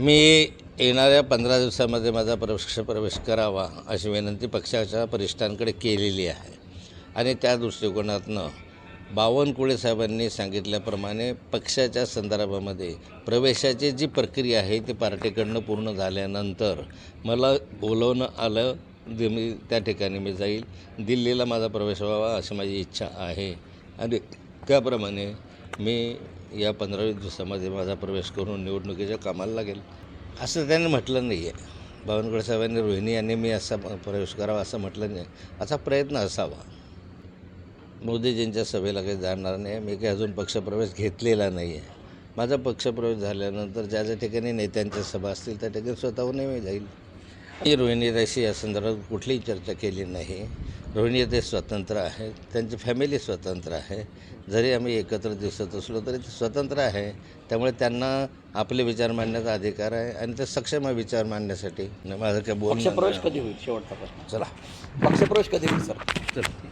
मी येणाऱ्या पंधरा दिवसामध्ये माझा पक्ष प्रवेश करावा अशी विनंती पक्षाच्या वरिष्ठांकडे केलेली आहे. आणि त्या दृष्टिकोनातनं बावनकुळे साहेबांनी सांगितल्याप्रमाणे पक्षाच्या संदर्भामध्ये प्रवेशाची जी प्रक्रिया आहे ती पार्टीकडनं पूर्ण झाल्यानंतर मला बोलवणं आलं दे मी त्या ठिकाणी मी जाईल दिल्लीला माझा प्रवेश व्हावा अशी माझी इच्छा आहे. आणि त्याप्रमाणे मी या पंधरावीस दिवसामध्ये माझा प्रवेश करून निवडणुकीच्या कामाला लागेल. असं त्यांनी म्हटलं नाही आहे. बावनकुळे साहेबांनी रोहिणी यांनी मी असा प्रवेश करावा असं म्हटलं नाही असा प्रयत्न असावा. मोदीजींच्या सभेला काही जाणार नाही मी काही अजून पक्षप्रवेश घेतलेला नाही आहे. माझा पक्षप्रवेश झाल्यानंतर ज्या ज्या ठिकाणी नेत्यांच्या सभा असतील त्या ठिकाणी स्वतःहूनही मी जाईल. मी रोहिणीताईशी या संदर्भात कुठलीही चर्चा केली नाही. रोहिणी ते स्वतंत्र आहे त्यांची फॅमिली स्वतंत्र आहे. जरी आम्ही एकत्र दिसत असलो तरी ते स्वतंत्र आहे. त्यामुळे त्यांना आपले विचार मांडण्याचा अधिकार आहे आणि ते सक्षम आहे विचार मांडण्यासाठी. माझं काय बोलणं पक्षप्रवेश नाही. कधी होईल? शेवटचा प्रश्न. चला. पक्षप्रवेश कधी होईल सर? चला.